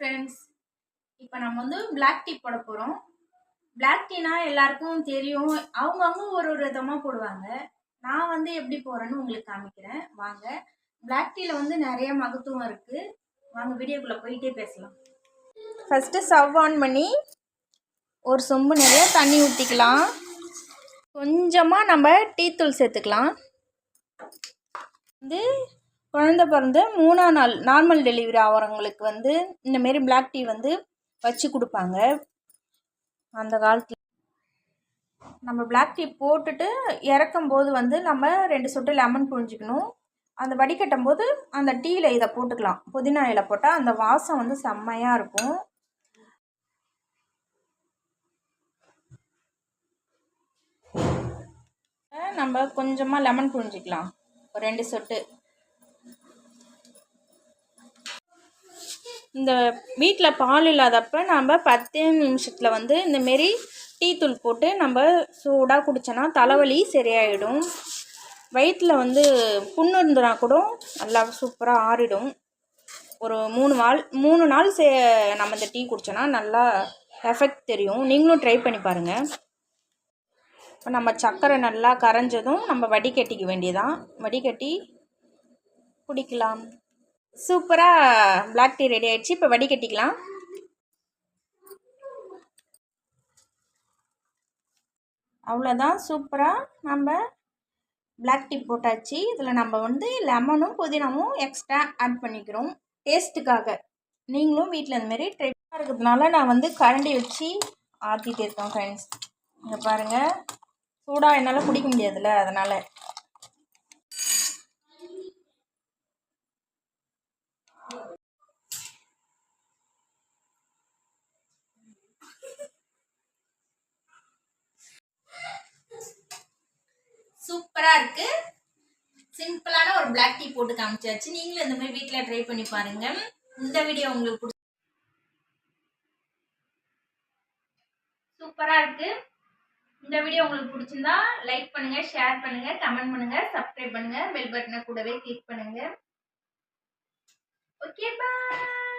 Friends இப்போ நம்ம வந்து பிளாக் டீ போட போகிறோம் பிளாக் டீனா எல்லாருக்கும் தெரியும். அவங்கவுங்க ஒரு ஒரு விதமாக போடுவாங்க. நான் வந்து எப்படி போடுறேன்னு உங்களுக்கு காமிக்கிறேன். வாங்க. பிளாக் டீயில் வந்து நிறைய மகத்துவம் இருக்குது வாங்க வீடியோக்குள்ளே போயிட்டே பேசலாம். ஃபஸ்ட்டு ஸ்டவ் ஆன் பண்ணி ஒரு சொம்பு நிறைய தண்ணி ஊற்றிக்கலாம் கொஞ்சமாக நம்ம டீத்தூள் சேர்த்துக்கலாம். வந்து குழந்த பிறந்து மூணாம் நாள் நார்மல் டெலிவரி ஆகிறவங்களுக்கு வந்து இந்தமாரி பிளாக் டீ வந்து வச்சு கொடுப்பாங்க. அந்த காலத்தில் நம்ம பிளாக் டீ போட்டுட்டு இறக்கும் போது வந்து நம்ம ரெண்டு சொட்டு லெமன் புழிஞ்சிக்கணும். அந்த வடிகட்டும் போது அந்த டீயில் இதை போட்டுக்கலாம். புதினா இலை போட்டால் அந்த வாசம் வந்து செம்மையாக இருக்கும். நம்ம கொஞ்சமாக லெமன் புழிஞ்சிக்கலாம். ஒரு ரெண்டு சொட்டு. இந்த வீட்டில் பால் இல்லாதப்ப நம்ம பத்தே நிமிஷத்தில் வந்து இந்தமாரி டீ தூள் போட்டு நம்ம சூடாக குடித்தோன்னா தலைவலி சரியாயிடும். வயிற்றில் வந்து புண்ணு இருந்தனா கூட நல்லா சூப்பராக ஆறிடும். ஒரு மூணு நாள் மூணு நாள் சே நம்ம இந்த டீ குடித்தோன்னா நல்லா எஃபெக்ட் தெரியும். நீங்களும் ட்ரை பண்ணி பாருங்கள் இப்போ நம்ம சர்க்கரை நல்லா கரைஞ்சதும் நம்ம வடிகட்டிக்க வேண்டியதான் வடிகட்டி குடிக்கலாம். சூப்பராக பிளாக் டீ ரெடி ஆகிடுச்சு இப்போ வடிகட்டிக்கலாம் அவ்வளோதான் சூப்பராக நம்ம பிளாக் டீ போட்டாச்சு. இதில் நம்ம வந்து லெமனும் புதினாவும் எக்ஸ்ட்ரா ஆட் பண்ணிக்கிறோம். டேஸ்ட்டுக்காக நீங்களும் வீட்டில் இந்தமாரி ட்ரெட்டாக இருக்கிறதுனால நான் வந்து கரண்டி வச்சு ஆற்றிட்டு இருக்கேன் ஃப்ரெண்ட்ஸ் இங்கே பாருங்கள் சூடாக என்னால் குடிக்க முடியாதுல்ல அதனால். சூப்பராக இருக்கு. சிம்பிளான ஒரு பிளாக் டீ போட்டு காமிச்சாச்சு. நீங்களும் இந்த மாதிரி வீட்டில் ட்ரை பண்ணி பாருங்க. இந்த வீடியோ உங்களுக்கு பிடிச்சி சூப்பராக இருக்கு. இந்த வீடியோ உங்களுக்கு பிடிச்சிருந்தா லைக் பண்ணுங்க ஷேர் பண்ணுங்க கமெண்ட் பண்ணுங்க சப்ஸ்கிரைப் பண்ணுங்க பெல் பட்டனை கூடவே கிளிக் பண்ணுங்க. Okay bye